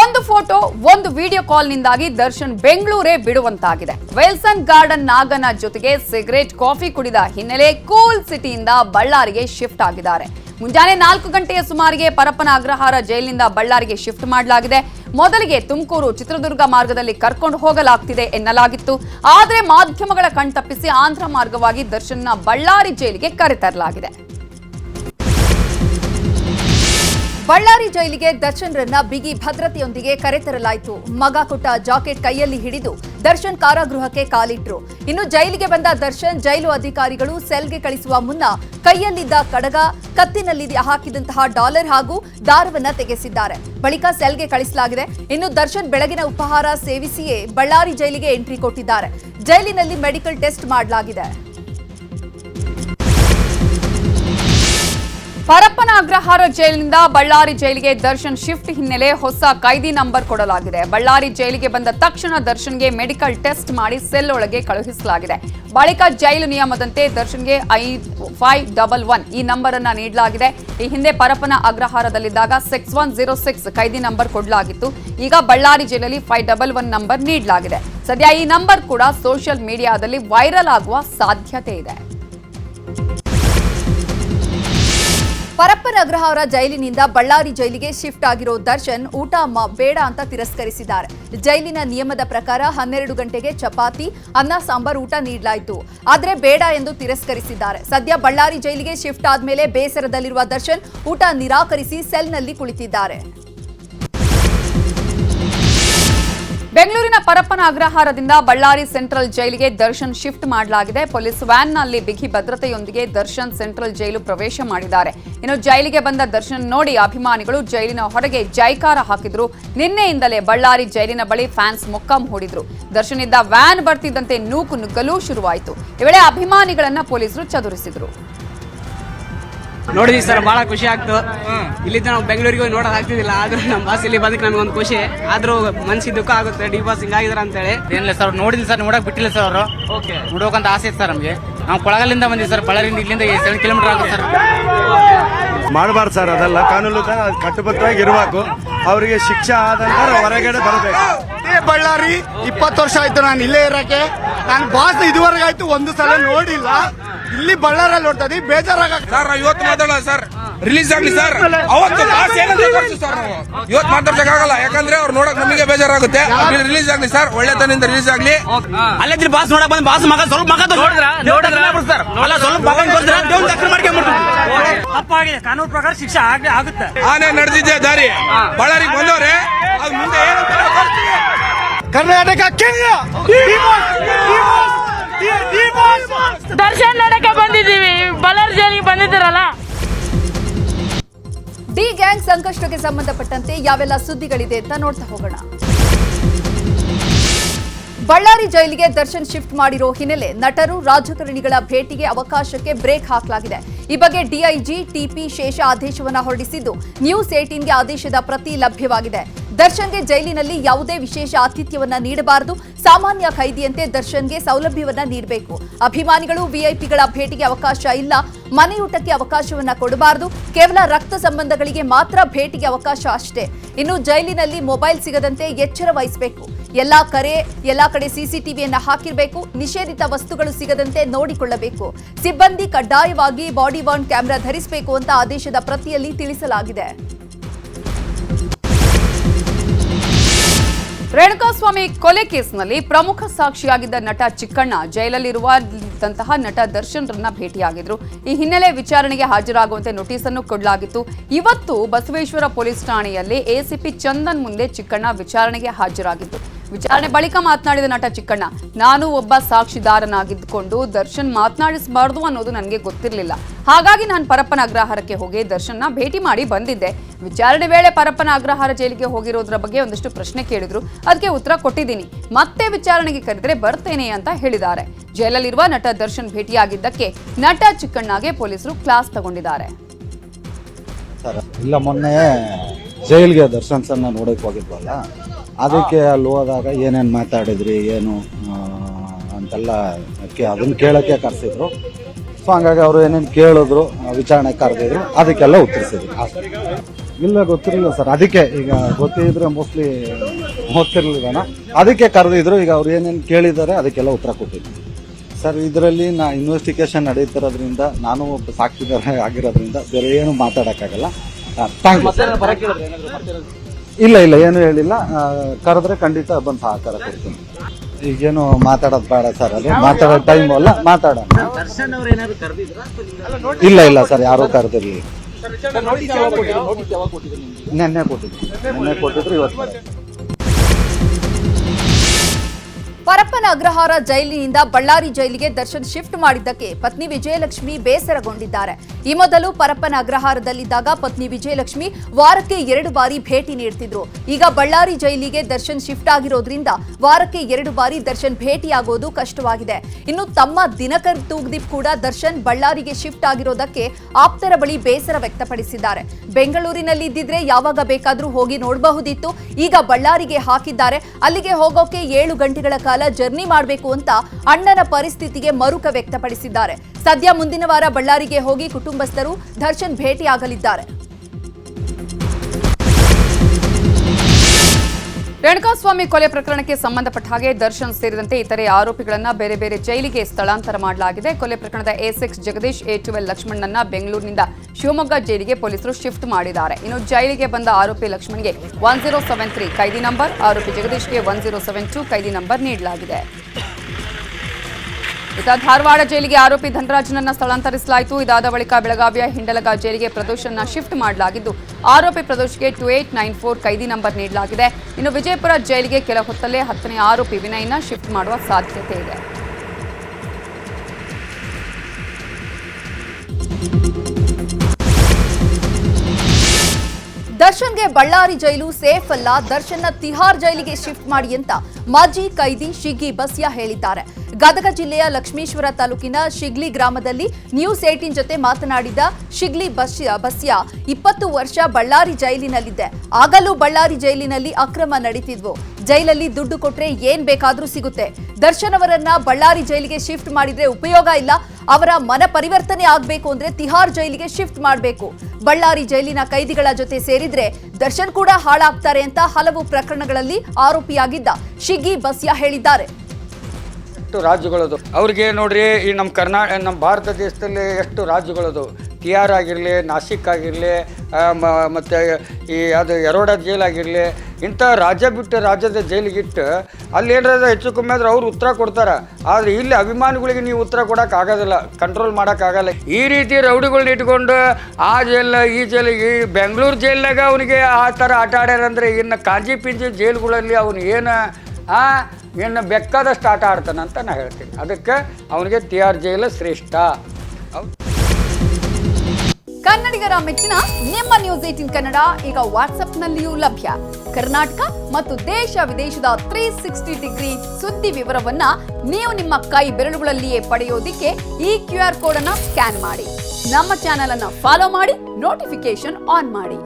ಒಂದು ಫೋಟೋ, ಒಂದು video call ನಿಂದಾಗಿ ದರ್ಶನ್ ಬೆಂಗಳೂರೇ ಬಿಡುವಂತಾಗಿದೆ. ವೆಲ್ಸನ್ ಗಾರ್ಡನ್ ನಾಗನ ಜೊತೆಗೆ ಸಿಗರೇಟ್, ಕಾಫಿ ಕುಡಿದ ಹಿನ್ನೆಲೆ ಕೂಲ್ ಸಿಟಿಯಿಂದ ಬಳ್ಳಾರಿಗೆ ಶಿಫ್ಟ್ ಆಗಿದ್ದಾರೆ. ಮುಂಜಾನೆ ನಾಲ್ಕು ಗಂಟೆಯ ಸುಮಾರಿಗೆ ಪರಪ್ಪನ ಅಗ್ರಹಾರ ಜೈಲಿನಿಂದ ಬಳ್ಳಾರಿಗೆ ಶಿಫ್ಟ್ ಮಾಡಲಾಗಿದೆ. ಮೊದಲಿಗೆ ತುಮಕೂರು ಚಿತ್ರದುರ್ಗ ಮಾರ್ಗದಲ್ಲಿ ಕರ್ಕೊಂಡು ಹೋಗಲಾಗ್ತಿದೆ ಎನ್ನಲಾಗಿತ್ತು. ಆದರೆ ಮಾಧ್ಯಮಗಳ ಕಣ್ತಪ್ಪಿಸಿ ಆಂಧ್ರ ಮಾರ್ಗವಾಗಿ ದರ್ಶನ್ನ ಬಳ್ಳಾರಿ ಜೈಲಿಗೆ ಕರೆತರಲಾಗಿದೆ. ಬಳ್ಳಾರಿ ಜೈಲಿಗೆ ದರ್ಶನ್ ರನ್ನ ಬಿಗಿ ಭದ್ರತೆಯೊಂದಿಗೆ ಕರೆತರಲಾಯಿತು. ಮಗ ಕೊಟ್ಟ ಜಾಕೆಟ್ ಕೈಯಲ್ಲಿ ಹಿಡಿದು ದರ್ಶನ್ ಕಾರಾಗೃಹಕ್ಕೆ ಕಾಲಿಟ್ರು. ಇನ್ನು ಜೈಲಿಗೆ ಬಂದ ದರ್ಶನ್ ಜೈಲು ಅಧಿಕಾರಿಗಳು ಸೆಲ್ಗೆ ಕಳಿಸುವ ಮುನ್ನ ಕೈಯಲ್ಲಿದ್ದ ಕಡಗ, ಕತ್ತಿನಲ್ಲಿ ಹಾಕಿದಂತಹ ಡಾಲರ್ ಹಾಗೂ ದಾರವನ್ನ ತೆಗೆಸಿದ್ದಾರೆ. ಬಳಿಕ ಸೆಲ್ಗೆ ಕಳಿಸಲಾಗಿದೆ. ಇನ್ನು ದರ್ಶನ್ ಬೆಳಗಿನ ಉಪಹಾರ ಸೇವಿಸಿಯೇ ಬಳ್ಳಾರಿ ಜೈಲಿಗೆ ಎಂಟ್ರಿ ಕೊಟ್ಟಿದ್ದಾರೆ. ಜೈಲಿನಲ್ಲಿ ಮೆಡಿಕಲ್ ಟೆಸ್ಟ್ ಮಾಡಲಾಗಿದೆ. ಪರಪ್ಪನ ಅಗ್ರಹಾರ ಜೈಲಿನಿಂದ ಬಳ್ಳಾರಿ ಜೈಲಿಗೆ ದರ್ಶನ್ ಶಿಫ್ಟ್ ಹಿನ್ನೆಲೆ ಹೊಸ ಕೈದಿ ನಂಬರ್ ಕೊಡಲಾಗಿದೆ. ಬಳ್ಳಾರಿ ಜೈಲಿಗೆ ಬಂದ ತಕ್ಷಣ ದರ್ಶನ್ಗೆ ಮೆಡಿಕಲ್ ಟೆಸ್ಟ್ ಮಾಡಿ ಸೆಲ್ ಒಳಗೆ ಕಳುಹಿಸಲಾಗಿದೆ. ಬಳಿಕ ಜೈಲು ನಿಯಮದಂತೆ ದರ್ಶನ್ಗೆ ಐ ಫೈವ್, ಡಬಲ್, ಒನ್ ಈ ನಂಬರ್ ಅನ್ನ ನೀಡಲಾಗಿದೆ. ಈ ಹಿಂದೆ ಪರಪ್ಪನ ಅಗ್ರಹಾರದಲ್ಲಿದ್ದಾಗ ಸಿಕ್ಸ್, ಒನ್, ಜೀರೋ, ಸಿಕ್ಸ್ ಕೈದಿ ನಂಬರ್ ಕೊಡಲಾಗಿತ್ತು. ಈಗ ಬಳ್ಳಾರಿ ಜೈಲಲ್ಲಿ ಫೈವ್, ಡಬಲ್, ಒನ್ ನಂಬರ್ ನೀಡಲಾಗಿದೆ. ಸದ್ಯ ಈ ನಂಬರ್ ಕೂಡ ಸೋಷಿಯಲ್ ಮೀಡಿಯಾದಲ್ಲಿ ವೈರಲ್ ಆಗುವ ಸಾಧ್ಯತೆ ಇದೆ. ಪರಪ್ಪನ ಅಗ್ರಹಾರ ಜೈಲಿನಿಂದ ಬಳ್ಳಾರಿ ಜೈಲಿಗೆ ಶಿಫ್ಟ್ ಆಗಿರೋ ದರ್ಶನ್ ಊಟ ಬೇಡ ಅಂತ ತಿರಸ್ಕರಿಸಿದ್ದಾರೆ. ಜೈಲಿನ ನಿಯಮದ ಪ್ರಕಾರ ಹನ್ನೆರಡು ಗಂಟೆಗೆ ಚಪಾತಿ, ಅನ್ನ, ಸಾಂಬಾರ್, ಊಟ ನೀಡಲಾಯಿತು. ಆದರೆ ಬೇಡ ಎಂದು ತಿರಸ್ಕರಿಸಿದ್ದಾರೆ. ಸದ್ಯ ಬಳ್ಳಾರಿ ಜೈಲಿಗೆ ಶಿಫ್ಟ್ ಆದ್ಮೇಲೆ ಬೇಸರದಲ್ಲಿರುವ ದರ್ಶನ್ ಊಟ ನಿರಾಕರಿಸಿ ಸೆಲ್ನಲ್ಲಿ ಕುಳಿತಿದ್ದಾರೆ. ಬೆಂಗಳೂರಿನ ಪರಪ್ಪನ ಅಗ್ರಹಾರದಿಂದ ಬಳ್ಳಾರಿ ಸೆಂಟ್ರಲ್ ಜೈಲಿಗೆ ದರ್ಶನ್ ಶಿಫ್ಟ್ ಮಾಡಲಾಗಿದೆ. ಪೊಲೀಸ್ ವ್ಯಾನ್ನಲ್ಲಿ ಬಿಗಿ ಭದ್ರತೆಯೊಂದಿಗೆ ದರ್ಶನ್ ಸೆಂಟ್ರಲ್ ಜೈಲು ಪ್ರವೇಶ ಮಾಡಿದ್ದಾರೆ. ಇನ್ನು ಜೈಲಿಗೆ ಬಂದ ದರ್ಶನ್ ನೋಡಿ ಅಭಿಮಾನಿಗಳು ಜೈಲಿನ ಹೊರಗೆ ಜೈಕಾರ ಹಾಕಿದ್ರು. ನಿನ್ನೆಯಿಂದಲೇ ಬಳ್ಳಾರಿ ಜೈಲಿನ ಬಳಿ ಫ್ಯಾನ್ಸ್ ಮೊಕ್ಕಂ ಹೂಡಿದ್ರು. ದರ್ಶನ್ ವ್ಯಾನ್ ಬರ್ತಿದ್ದಂತೆ ನೂಕು ನುಗ್ಗಲು ಶುರುವಾಯಿತು. ಈ ವೇಳೆ ಅಭಿಮಾನಿಗಳನ್ನ ಪೊಲೀಸರು ಚದುರಿಸಿದ್ರು. ನೋಡಿದ್ವಿ ಸರ್ ಬಹಳ ಖುಷಿ ಆಗ್ತು. ಇಲ್ಲಿಂದ ನಾವು ಬೆಂಗಳೂರಿಗೆ ಹೋಗಿ ನೋಡೋದು ಆಗ್ತಿದಿಲ್ಲ ಆದ್ರೂ ನಮ್ಮ ಬಾಸ್ ಇಲ್ಲಿ ಬಂದಕ್ಕೆ ನಮ್ಗೊಂದು ಒಂದು ಖುಷಿ. ಆದ್ರೂ ಮನ್ಸಿಗೆ ದುಃಖ ಆಗುತ್ತೆ ಡಿ ಬಾಸ್ ಹಿಂಗಾಗಿದಾರ ಅಂತೇಳಿ. ಏನಿಲ್ಲ ಸರ್ ನೋಡಿಲ್ಲ ಸರ್ ನೋಡಕ್ ಬಿಟ್ಟಿಲ್ಲ ಸರ್ ಅವರು. ಓಕೆ ನೋಡೋಕಂತ ಆಸೆ ಇತ್ತು ಸರ್ ನಮಗೆ. ನಾವು ಕೊಳಗಲಿಂದ ಬಂದಿವಿ ಸರ್ ಬಳ್ಳಾರಿಂದ ಇಲ್ಲಿಂದ ಸೆವೆನ್ ಕಿಲೋಮೀಟರ್ ಆಗುತ್ತೆ ಸರ್. ಮಾಡಬಾರ್ದು ಸರ್ ಅದೆಲ್ಲ. ಕಾನೂನು ಕಟ್ಟುಬದ್ಧವಾಗಿ ಇರಬೇಕು. ಅವರಿಗೆ ಶಿಕ್ಷೆ ಆದ ನಂತರ ಹೊರಗಡೆ ಬರಬೇಕು. ಬಳ್ಳಾರಿ ಇಪ್ಪತ್ತು ವರ್ಷ ಆಯ್ತು ನಾನು ಇಲ್ಲೇ ಇರಕ್ಕೆ. ನಾನು ಬಾಸ್ ಇದುವರೆಗೆ ಆಯ್ತು ಒಂದು ಸಲ ನೋಡಿಲ್ಲ. ಇಲ್ಲಿ ಬಳ್ಳಾರಲ್ಲಿ ನೋಡ್ತಾ ಇದೀವಿ ಬೇಜಾರಾಗ ಸರ್ ನಾವು ಇವತ್ತು ಸರ್. ರಿಲೀಸ್ ಆಗ್ಲಿ ಸರ್. ಅವತ್ತು ಏನಂತ ತೋರಿಸಿ ಸರ್ ನಾವು. ಇವತ್ತು ಮಾತಾಡ್ಸಕ್ಕಾಗಲ್ಲ ಯಾಕಂದ್ರೆ ಅವ್ರು ನೋಡಕ್ ನಮಗೆ ಬೇಜಾರಾಗುತ್ತೆ. ರಿಲೀಸ್ ಆಗ್ಲಿ ಸರ್. ಒಳ್ಳೆತನದಿಂದ ರಿಲೀಸ್ ಆಗ್ಲಿ. ಅಲ್ಲೇ ಬಾಸ್ ನೋಡಕ್ ಬಂದ್ ಬಾಸ್ ಮಗ ಸ್ವಲ್ಪ ಮಗ ನೋಡಿದ್ರ? ನೋಡಿದ್ರ? ಅಲ್ಲ ಸ್ವಲ್ಪ ಮಗ ತೋರಿಸ್ರ ದೇವ್ರ ದರ್ಶನ ಅಪ್ಪ ತಪ್ಪಾಗಿದೆ. ಕಾನೂನು ಪ್ರಕಾರ ಶಿಕ್ಷೆ ಆಗ್ಲಿ ಆಗುತ್ತೆ. ಆನೆ ನಡೆದಿದ್ದೆ ದಾರಿ? ಬಳ್ಳಾರಿ ಬಂದವ್ರೆ? ಅದು ಮುಂದೆ. ಕರ್ನಾಟಕ ಕಿಂಗ್! ದರ್ಶನ್ ನೋಡಕ್ಕೆ ಬಂದಿದ್ದೀವಿ. ಬಳ್ಳಾರಿ ಜೈಲಿಗೆ ಬಂದಿದ್ದೀರಲ್ಲ? ಡಿ ಗ್ಯಾಂಗ್ ಸಂಕಷ್ಟಕ್ಕೆ ಸಂಬಂಧಪಟ್ಟಂತೆ ಯಾವೆಲ್ಲ ಸುದ್ದಿಗಳಿದೆ ಅಂತ ನೋಡ್ತಾ ಹೋಗೋಣ. ಬಳ್ಳಾರಿ ಜೈಲಿಗೆ ದರ್ಶನ್ ಶಿಫ್ಟ್ ಮಾಡಿರೋ ಹಿನ್ನೆಲೆ ನಟರು, ರಾಜಕಾರಣಿಗಳ ಭೇಟಿಗೆ ಅವಕಾಶಕ್ಕೆ ಬ್ರೇಕ್ ಹಾಕಲಾಗಿದೆ. ಈ ಬಗ್ಗೆ ಡಿಐಜಿ ಟಿಪಿ ಶೇಷ ಆದೇಶವನ್ನು ಹೊರಡಿಸಿದ್ದು, ನ್ಯೂಸ್ ಏಟೀನ್ಗೆ ಆದೇಶದ ಪ್ರತಿ ಲಭ್ಯವಾಗಿದೆ. ದರ್ಶನ್ಗೆ ಜೈಲಿನಲ್ಲಿ ಯಾವುದೇ ವಿಶೇಷ ಆತಿಥ್ಯವನ್ನ ನೀಡಬಾರದು. ಸಾಮಾನ್ಯ ಖೈದಿಯಂತೆ ದರ್ಶನ್ಗೆ ಸೌಲಭ್ಯವನ್ನ ನೀಡಬೇಕು. ಅಭಿಮಾನಿಗಳು ವಿಐಪಿಗಳ ಭೇಟಿಗೆ ಅವಕಾಶ ಇಲ್ಲ. ಮನೆಯೂಟಕ್ಕೆ ಅವಕಾಶವನ್ನ ಕೊಡಬಾರದು. ಕೇವಲ ರಕ್ತ ಸಂಬಂಧಗಳಿಗೆ ಮಾತ್ರ ಭೇಟಿಗೆ ಅವಕಾಶ ಅಷ್ಟೇ. ಇನ್ನು ಜೈಲಿನಲ್ಲಿ ಮೊಬೈಲ್ ಸಿಗದಂತೆ ಎಚ್ಚರ ವಹಿಸಬೇಕು. ಎಲ್ಲಾ ಕರೆ, ಎಲ್ಲಾ ಕಡೆ ಸಿಸಿಟಿವಿಯನ್ನ ಹಾಕಿರಬೇಕು. ನಿಷೇಧಿತ ವಸ್ತುಗಳು ಸಿಗದಂತೆ ನೋಡಿಕೊಳ್ಳಬೇಕು. ಸಿಬ್ಬಂದಿ ಕಡ್ಡಾಯವಾಗಿ ಬಾಡಿ ವಾರ್ನ್ ಕ್ಯಾಮೆರಾ ಧರಿಸಬೇಕು ಅಂತ ಆದೇಶದ ಪ್ರತಿಯಲ್ಲಿ ತಿಳಿಸಲಾಗಿದೆ. ರೇಣುಕಾಸ್ವಾಮಿ ಕೊಲೆ ಕೇಸ್ನಲ್ಲಿ ಪ್ರಮುಖ ಸಾಕ್ಷಿಯಾಗಿದ್ದ ನಟ ಚಿಕ್ಕಣ್ಣ ಜೈಲಲ್ಲಿರುವಂತಹ ನಟ ದರ್ಶನ್ರನ್ನ ಭೇಟಿಯಾಗಿದ್ರು. ಈ ಹಿನ್ನೆಲೆ ವಿಚಾರಣೆಗೆ ಹಾಜರಾಗುವಂತೆ ನೋಟಿಸ್ ಅನ್ನು ಕೊಡಲಾಗಿತ್ತು. ಇವತ್ತು ಬಸವೇಶ್ವರ ಪೊಲೀಸ್ ಠಾಣೆಯಲ್ಲಿ ಎಸಿಪಿ ಚಂದನ್ ಮುಂದೆ ಚಿಕ್ಕಣ್ಣ ವಿಚಾರಣೆಗೆ ಹಾಜರಾಗಿದ್ದು. ವಿಚಾರಣೆ ಬಳಿಕ ಮಾತನಾಡಿದ ನಟ ಚಿಕ್ಕಣ್ಣ, ನಾನು ಒಬ್ಬ ಸಾಕ್ಷಿದಾರನಾಗಿದ್ದುಕೊಂಡು ದರ್ಶನ್ ಮಾತನಾಡಿಸಬಾರದು ಅನ್ನೋದು ನನಗೆ ಗೊತ್ತಿರಲಿಲ್ಲ. ಹಾಗಾಗಿ ನಾನು ಪರಪ್ಪನ ಅಗ್ರಹಾರಕ್ಕೆ ಹೋಗಿ ದರ್ಶನ್ನ ಭೇಟಿ ಮಾಡಿ ಬಂದಿದ್ದೆ. ವಿಚಾರಣೆ ವೇಳೆ ಪರಪ್ಪನ ಅಗ್ರಹಾರ ಜೈಲಿಗೆ ಹೋಗಿರೋದ್ರ ಬಗ್ಗೆ ಒಂದಷ್ಟು ಪ್ರಶ್ನೆ ಕೇಳಿದ್ರು. ಅದಕ್ಕೆ ಉತ್ತರ ಕೊಟ್ಟಿದ್ದೀನಿ. ಮತ್ತೆ ವಿಚಾರಣೆಗೆ ಕರೆದರೆ ಬರ್ತೇನೆ ಅಂತ ಹೇಳಿದ್ದಾರೆ. ಜೈಲಲ್ಲಿರುವ ನಟ ದರ್ಶನ್ ಭೇಟಿಯಾಗಿದ್ದಕ್ಕೆ ನಟ ಚಿಕ್ಕಣ್ಣಗೆ ಪೊಲೀಸರು ಕ್ಲಾಸ್ ತಗೊಂಡಿದ್ದಾರೆ. ಸರ್ ಇಲ್ಲ, ಮೊನ್ನೆ ಜೈಲ್ಗೆ ದರ್ಶನ್ ಸರ್ನ ನೋಡಕ್ಕೆ ಹೋಗಿದ್ವಲ್ಲ. ಅದಕ್ಕೆ ಅಲ್ಲಿ ಹೋದಾಗ ಏನೇನು ಮಾತಾಡಿದ್ರಿ, ಏನು ಅಂತೆಲ್ಲ ಕೇ- ಅದನ್ನ ಕೇಳೋಕ್ಕೆ ಕರೆಸಿದ್ರು. ಸೊ ಹಂಗಾಗಿ ಅವರು ಏನೇನು ಕೇಳಿದ್ರು ವಿಚಾರಣೆ ಕರೆದಿದ್ರು. ಅದಕ್ಕೆಲ್ಲ ಉತ್ತರಿಸಿದ್ರು. ಇಲ್ಲ, ಗೊತ್ತಿರಲಿಲ್ಲ ಸರ್. ಅದಕ್ಕೆ ಈಗ ಗೊತ್ತಿದ್ರೆ ಮೋಸ್ಟ್ಲಿ ಹೋಗ್ತಿರ್ಲಿಲ್ಲ ಅದಕ್ಕೆ ಕರೆದಿದ್ರು. ಈಗ ಅವ್ರು ಏನೇನು ಕೇಳಿದ್ದಾರೆ, ಅದಕ್ಕೆಲ್ಲ ಉತ್ತರ ಕೊಟ್ಟಿದ್ರು. ಸರ್, ಇದರಲ್ಲಿ ನಾ ಇನ್ವೆಸ್ಟಿಗೇಷನ್ ನಡೀತಿರೋದ್ರಿಂದ, ನಾನು ಒಬ್ಬ ಸಾಕ್ಷಿದಾರ ಆಗಿರೋದ್ರಿಂದ ಬೇರೆ ಏನು ಮಾತಾಡೋಕ್ಕಾಗಲ್ಲ. ಥ್ಯಾಂಕ್ ಯು ಇಲ್ಲ ಇಲ್ಲ, ಏನು ಹೇಳಿಲ್ಲ. ಕರೆದ್ರೆ ಖಂಡಿತ ಬಂದು ಸಹಕಾರ ಕೊಡ್ತೀನಿ. ಈಗೇನು ಮಾತಾಡೋದು ಬೇಡ ಸರ್, ಅದು ಮಾತಾಡೋ ಟೈಮ್ ಅಲ್ಲ, ಮಾತಾಡೋಣ. ಇಲ್ಲ ಇಲ್ಲ ಸರ್, ಯಾರೂ ಕರೆದಿರಲಿಲ್ಲ. ನೆನ್ನೆ ಕೊಟ್ಟಿದ್ರು ನೆನ್ನೆ ಕೊಟ್ಟಿದ್ರು, ಇವತ್ತು ಪರಪ್ಪನ ಅಗ್ರಹಾರ ಜೈಲಿನಿಂದ ಬಳ್ಳಾರಿ ಜೈಲಿಗೆ ದರ್ಶನ್ ಶಿಫ್ಟ್ ಮಾಡಿದ್ದಕ್ಕೆ ಪತ್ನಿ ವಿಜಯಲಕ್ಷ್ಮಿ ಬೇಸರಗೊಂಡಿದ್ದಾರೆ. ಈ ಮೊದಲು ಪರಪ್ಪನ ಅಗ್ರಹಾರದಲ್ಲಿದ್ದಾಗ ಪತ್ನಿ ವಿಜಯಲಕ್ಷ್ಮಿ ವಾರಕ್ಕೆ ಎರಡು ಬಾರಿ ಭೇಟಿ ನೀಡ್ತಿದ್ರು. ಈಗ ಬಳ್ಳಾರಿ ಜೈಲಿಗೆ ದರ್ಶನ್ ಶಿಫ್ಟ್ ಆಗಿರೋದ್ರಿಂದ ವಾರಕ್ಕೆ ಎರಡು ಬಾರಿ ದರ್ಶನ್ ಭೇಟಿಯಾಗೋದು ಕಷ್ಟವಾಗಿದೆ. ಇನ್ನು ತಮ್ಮ ದಿನಕರ್ ತೂಗ್ದೀಪ್ ಕೂಡ ದರ್ಶನ್ ಬಳ್ಳಾರಿಗೆ ಶಿಫ್ಟ್ ಆಗಿರೋದಕ್ಕೆ ಆಪ್ತರ ಬಳಿ ಬೇಸರ ವ್ಯಕ್ತಪಡಿಸಿದ್ದಾರೆ. ಬೆಂಗಳೂರಿನಲ್ಲಿ ಇದ್ದಿದ್ರೆ ಯಾವಾಗ ಬೇಕಾದ್ರೂ ಹೋಗಿ ನೋಡಬಹುದಿತ್ತು. ಈಗ ಬಳ್ಳಾರಿಗೆ ಹಾಕಿದ್ದಾರೆ. ಅಲ್ಲಿಗೆ ಹೋಗೋಕೆ ಏಳು ಗಂಟೆಗಳ ಜರ್ನಿ ಮಾಡಬೇಕು ಅಂತ ಅಣ್ಣನ ಪರಿಸ್ಥಿತಿಗೆ ಮರುಕ ವ್ಯಕ್ತಪಡಿಸಿದ್ದಾರೆ. ಸದ್ಯ ಮುಂದಿನ ವಾರ ಬಳ್ಳಾರಿಗೆ ಹೋಗಿ ಕುಟುಂಬಸ್ಥರು ದರ್ಶನ್ ಭೇಟಿಯಾಗಲಿದ್ದಾರೆ. ರೇಣುಕಾಸ್ವಾಮಿ ಕೊಲೆ ಪ್ರಕರಣಕ್ಕೆ ಸಂಬಂಧಪಟ್ಟ ಹಾಗೆ ದರ್ಶನ್ ಸೇರಿದಂತೆ ಇತರೆ ಆರೋಪಿಗಳನ್ನು ಬೇರೆ ಬೇರೆ ಜೈಲಿಗೆ ಸ್ಥಳಾಂತರ ಮಾಡಲಾಗಿದೆ. ಕೊಲೆ ಪ್ರಕರಣದ A six Jagadish, A twelve ಲಕ್ಷ್ಮಣ್ನನ್ನ ಬೆಂಗಳೂರಿನಿಂದ ಶಿವಮೊಗ್ಗ ಜೈಲಿಗೆ ಪೊಲೀಸರು ಶಿಫ್ಟ್ ಮಾಡಿದ್ದಾರೆ. ಇನ್ನು ಜೈಲಿಗೆ ಬಂದ ಆರೋಪಿ ಲಕ್ಷ್ಮಣ್ಗೆ ಒನ್ ಜೀರೋ ಸೆವೆನ್ ತ್ರೀ ಕೈದಿ ನಂಬರ್, ಆರೋಪಿ ಜಗದೀಶ್ಗೆ ಒನ್ ಜೀರೋ ಸೆವೆನ್ ಟೂ ಕೈದಿ ನಂಬರ್ ನೀಡಲಾಗಿದೆ. ಇತ್ತ ಧಾರವಾಡ ಜೈಲಿಗೆ ಆರೋಪಿ ಧನರಾಜನನ್ನ ಸ್ಥಳಾಂತರಿಸಲಾಯಿತು. ಇದಾದ ಬಳಿಕ ಬೆಳಗಾವಿಯ ಹಿಂಡಲಗ ಜೈಲಿಗೆ ಪ್ರದೋಷನ್ನ ಶಿಫ್ಟ್ ಮಾಡಲಾಗಿದ್ದು, ಆರೋಪಿ ಪ್ರದೋಷ್ಗೆ ಟು ಏಟ್ ನೈನ್ ಫೋರ್ ಕೈದಿ ನಂಬರ್ ನೀಡಲಾಗಿದೆ. ಇನ್ನು ವಿಜಯಪುರ ಜೈಲಿಗೆ ಕೆಲ ಹೊತ್ತಲ್ಲೇ ಹತ್ತನೇ ಆರೋಪಿ ವಿನಯ್ನ ಶಿಫ್ಟ್ ಮಾಡುವ ಸಾಧ್ಯತೆ ಇದೆ. ದರ್ಶನ್ಗೆ ಬಳ್ಳಾರಿ ಜೈಲು ಸೇಫ್ ಅಲ್ಲ, ದರ್ಶನ್ನ ತಿಹಾರ್ ಜೈಲಿಗೆ ಶಿಫ್ಟ್ ಮಾಡಿ ಅಂತ ಮಾಜಿ ಕೈದಿ ಶಿಗ್ಗಿ ಬಸ್ಯಾ ಹೇಳಿದ್ದಾರೆ. ಗದಗ ಜಿಲ್ಲೆಯ ಲಕ್ಷ್ಮೀಶ್ವರ ತಾಲೂಕಿನ ಶಿಗ್ಲಿ ಗ್ರಾಮದಲ್ಲಿ ನ್ಯೂಸ್ ಏಟೀನ್ ಜೊತೆ ಮಾತನಾಡಿದ ಶಿಗ್ಲಿ ಬಸ್ಯ ಬಸ್ಯಾ ಇಪ್ಪತ್ತು ವರ್ಷ ಬಳ್ಳಾರಿ ಜೈಲಿನಲ್ಲಿದ್ದೆ. ಆಗಲೂ ಬಳ್ಳಾರಿ ಜೈಲಿನಲ್ಲಿ ಅಕ್ರಮ ನಡೀತಿದ್ವು. ಜೈಲಲ್ಲಿ ದುಡ್ಡು ಕೊಟ್ರೆ ಏನ್ ಬೇಕಾದ್ರೂ ಸಿಗುತ್ತೆ. ದರ್ಶನ್ ಅವರನ್ನ ಬಳ್ಳಾರಿ ಜೈಲಿಗೆ ಶಿಫ್ಟ್ ಮಾಡಿದ್ರೆ ಉಪಯೋಗ ಇಲ್ಲ. ಅವರ ಮನ ಪರಿವರ್ತನೆ ಆಗ್ಬೇಕು ಅಂದ್ರೆ ತಿಹಾರ್ ಜೈಲಿಗೆ ಶಿಫ್ಟ್ ಮಾಡಬೇಕು. ಬಳ್ಳಾರಿ ಜೈಲಿನ ಕೈದಿಗಳ ಜೊತೆ ಸೇರಿದ್ರೆ ದರ್ಶನ್ ಕೂಡ ಹಾಳಾಗ್ತಾರೆ ಅಂತ ಹಲವು ಪ್ರಕರಣಗಳಲ್ಲಿ ಆರೋಪಿಯಾಗಿದ್ದ ಶಿಗ್ಗಿ ಬಸ್ಯಾ ಹೇಳಿದ್ದಾರೆ. ಎಷ್ಟು ರಾಜ್ಯಗಳದು? ಅವ್ರಿಗೆ ನೋಡ್ರಿ, ಈ ನಮ್ಮ ಕರ್ನಾ ನಮ್ಮ ಭಾರತ ದೇಶದಲ್ಲಿ ಎಷ್ಟು ರಾಜ್ಯಗಳದು? ಟಿ ಆರ್ ಆಗಿರಲಿ, ನಾಸಿಕ್ ಆಗಿರಲಿ ಮತ್ತು ಈ ಅದು ಎರೋಡ ಜೈಲಾಗಿರಲಿ ಇಂಥ ರಾಜ್ಯ ಬಿಟ್ಟು ರಾಜ್ಯದ ಜೈಲಿಗಿಟ್ಟು ಅಲ್ಲಿ ಏನಾರ ಹೆಚ್ಚು ಕಮ್ಮಿ ಆದ್ರೆ ಅವ್ರು ಉತ್ತರ ಕೊಡ್ತಾರೆ. ಆದರೆ ಇಲ್ಲಿ ಅಭಿಮಾನಿಗಳಿಗೆ ನೀವು ಉತ್ತರ ಕೊಡೋಕೆ ಆಗೋದಿಲ್ಲ ಕಂಟ್ರೋಲ್ ಮಾಡೋಕ್ಕಾಗಲ್ಲ ಈ ರೀತಿ ರೌಡಿಗಳನ್ನ ಇಟ್ಕೊಂಡು ಆ ಜೈಲ, ಈ ಜೈಲಿಗೆ ಈ ಬೆಂಗಳೂರು ಜೈಲ್ನಾಗ ಅವನಿಗೆ ಆ ಥರ ಆಟ ಆಡ್ಯಾರಂದ್ರೆ ಇನ್ನು ಕಾಂಜಿ ಪಿಂಜಿ ಜೈಲುಗಳಲ್ಲಿ ಅವನು ಏನು ಆ ಇನ್ನು ಬೇಕಾದಷ್ಟು ಆಟ ಆಡ್ತಾನಂತ ನಾ ಹೇಳ್ತೀನಿ. ಅದಕ್ಕೆ ಅವನಿಗೆ ಟಿ ಆರ್ ಜೈಲು ಶ್ರೇಷ್ಠ. ಕನ್ನಡಿಗರ ಮೆಚ್ಚಿನ ನಿಮ್ಮ ನ್ಯೂಸ್ ಏಟಿನ್ ಕನ್ನಡ ಈಗ ವಾಟ್ಸ್ಆಪ್ನಲ್ಲಿಯೂ ಲಭ್ಯ. ಕರ್ನಾಟಕ ಮತ್ತು ದೇಶ ವಿದೇಶದ ತ್ರೀ ಸಿಕ್ಸ್ಟಿ ಡಿಗ್ರಿ ಸುದ್ದಿ ವಿವರವನ್ನ ನೀವು ನಿಮ್ಮ ಕೈ ಬೆರಳುಗಳಲ್ಲಿಯೇ ಪಡೆಯೋದಿಕ್ಕೆ ಈ ಕ್ಯೂ ಆರ್ ಕೋಡ್ ಅನ್ನ ಸ್ಕ್ಯಾನ್ ಮಾಡಿ. ನಮ್ಮ ಚಾನೆಲ್ ಅನ್ನ ಫಾಲೋ ಮಾಡಿ ನೋಟಿಫಿಕೇಶನ್ ಆನ್ ಮಾಡಿ.